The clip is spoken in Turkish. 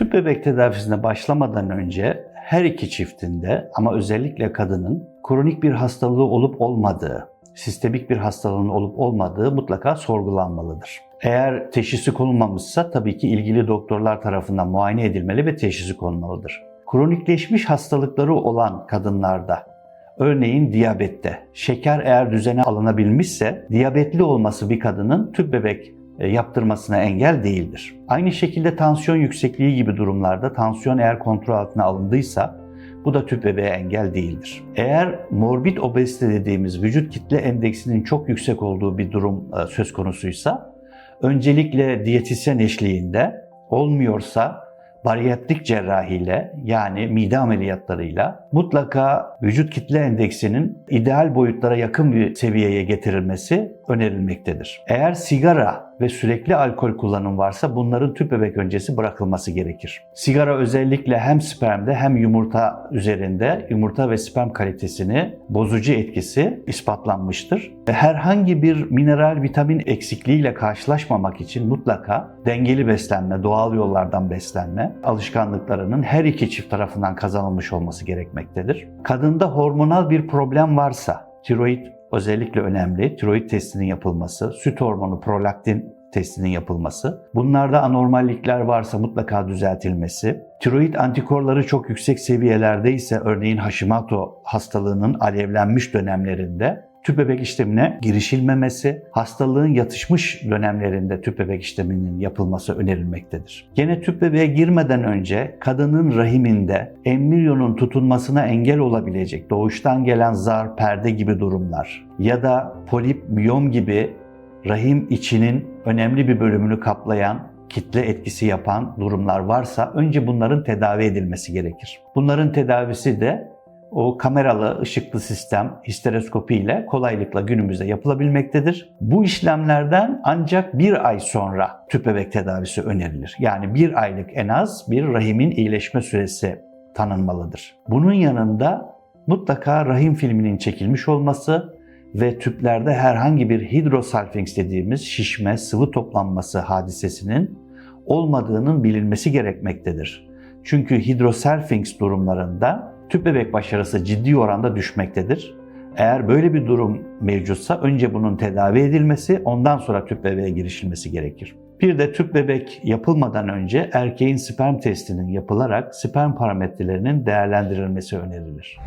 Tüp bebek tedavisine başlamadan önce her iki çiftinde ama özellikle kadının kronik bir hastalığı olup olmadığı, sistemik bir hastalığın olup olmadığı mutlaka sorgulanmalıdır. Eğer teşhisi konulmamışsa tabii ki ilgili doktorlar tarafından muayene edilmeli ve teşhisi konulmalıdır. Kronikleşmiş hastalıkları olan kadınlarda Örneğin diyabette. Şeker eğer düzene alınabilmişse diyabetli olması bir kadının tüp bebek yaptırmasına engel değildir. Aynı şekilde tansiyon yüksekliği gibi durumlarda tansiyon eğer kontrol altına alındıysa bu da tüp bebeğe engel değildir. Eğer morbid obezite dediğimiz vücut kitle endeksinin çok yüksek olduğu bir durum e, söz konusuysa öncelikle diyetisyen eşliğinde olmuyorsa bariyatrik cerrahiyle yani mide ameliyatlarıyla mutlaka vücut kitle endeksinin ideal boyutlara yakın bir seviyeye getirilmesi önerilmektedir. Eğer sigara ve sürekli alkol kullanım varsa bunların tüp bebek öncesi bırakılması gerekir. Sigara özellikle hem spermde hem yumurta üzerinde yumurta ve sperm kalitesini bozucu etkisi ispatlanmıştır. Herhangi bir mineral vitamin eksikliğiyle karşılaşmamak için mutlaka dengeli beslenme, doğal yollardan beslenme alışkanlıklarının her iki çift tarafından kazanılmış olması gerekmektedir. Kadında hormonal bir problem varsa, tiroid özellikle önemli. Tiroid testinin yapılması, süt hormonu prolaktin testinin yapılması, bunlarda anormallikler varsa mutlaka düzeltilmesi, tiroid antikorları çok yüksek seviyelerde ise örneğin Hashimoto hastalığının alevlenmiş dönemlerinde tüp bebek işlemine girişilmemesi, hastalığın yatışmış dönemlerinde tüp bebek işleminin yapılması önerilmektedir. Gene tüp bebeğe girmeden önce kadının rahiminde embriyonun tutunmasına engel olabilecek doğuştan gelen zar, perde gibi durumlar ya da polip, miyom gibi rahim içinin önemli bir bölümünü kaplayan kitle etkisi yapan durumlar varsa önce bunların tedavi edilmesi gerekir. Bunların tedavisi de o kameralı ışıklı sistem histeroskopi ile kolaylıkla günümüzde yapılabilmektedir. Bu işlemlerden ancak bir ay sonra tüp bebek tedavisi önerilir. Yani bir aylık en az bir rahimin iyileşme süresi tanınmalıdır. Bunun yanında mutlaka rahim filminin çekilmiş olması ve tüplerde herhangi bir hidrosalfings dediğimiz şişme, sıvı toplanması hadisesinin olmadığının bilinmesi gerekmektedir. Çünkü hidrosalfings durumlarında tüp bebek başarısı ciddi oranda düşmektedir. Eğer böyle bir durum mevcutsa önce bunun tedavi edilmesi, ondan sonra tüp bebeğe girişilmesi gerekir. Bir de tüp bebek yapılmadan önce erkeğin sperm testinin yapılarak sperm parametrelerinin değerlendirilmesi önerilir.